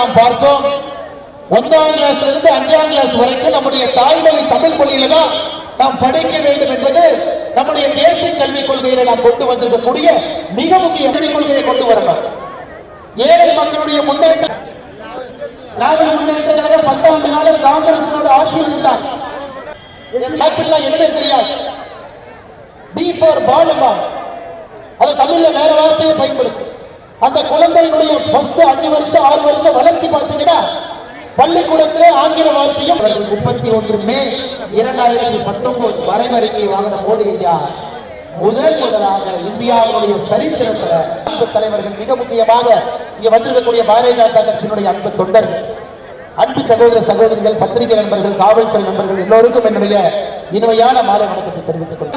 நாம் பார்த்தோம் ஒன்றாம் கிளாஸ்ல இருந்து அஞ்சாம் கிளாஸ் வரைக்கும் நம்முடைய தாய்மொழி தமிழ் மொழியில தான் நாம் படிக்க வேண்டும் என்பது நம்முடைய தேசிய கல்விக் கொள்கையில நாம் கொண்டு வந்திருக்கக்கூடிய மிக முக்கிய கல்விக் கொள்கையை கொண்டு வரணும். ஏழை மக்களுடைய முன்னேற்றம் திராவிட முன்னேற்ற கழகம் பத்தாண்டு நாளில் காங்கிரசினோட ஆட்சியில் இருந்தார். கேபிட்டல் என்னன்னு தெரியாது. பி ஃபார் பாலுமா அது தமிழ்ல வேற வார்த்தையை பயன்படுத்தும். அந்த குழந்தையினுடைய ஃபர்ஸ்ட் அஞ்சு வருஷம் ஆறு வருஷம் வளர்ச்சி பார்த்தீங்கன்னா பள்ளிக்கூடத்திலே ஆங்கில வார்த்தையும் முப்பத்தி ஒன்று மே இரண்டாயிரத்தி பத்தொன்பது வரைவறிக்கை வாங்கின மோடி ஐயா முதல் முதலாக இந்தியாவுடைய சரித்திரத்தில் அன்பு தலைவர்கள் மிக முக்கியமாக இங்க வந்திருக்கக்கூடிய பாரதிய ஜனதா கட்சியினுடைய அன்பு தொண்டர்கள் அன்பு சகோதர சகோதரிகள் பத்திரிகை நண்பர்கள் காவல்துறை நண்பர்கள் எல்லோருக்கும் என்னுடைய இனிமையான மாலை வணக்கத்தை தெரிவித்துக் கொள்கிறேன்.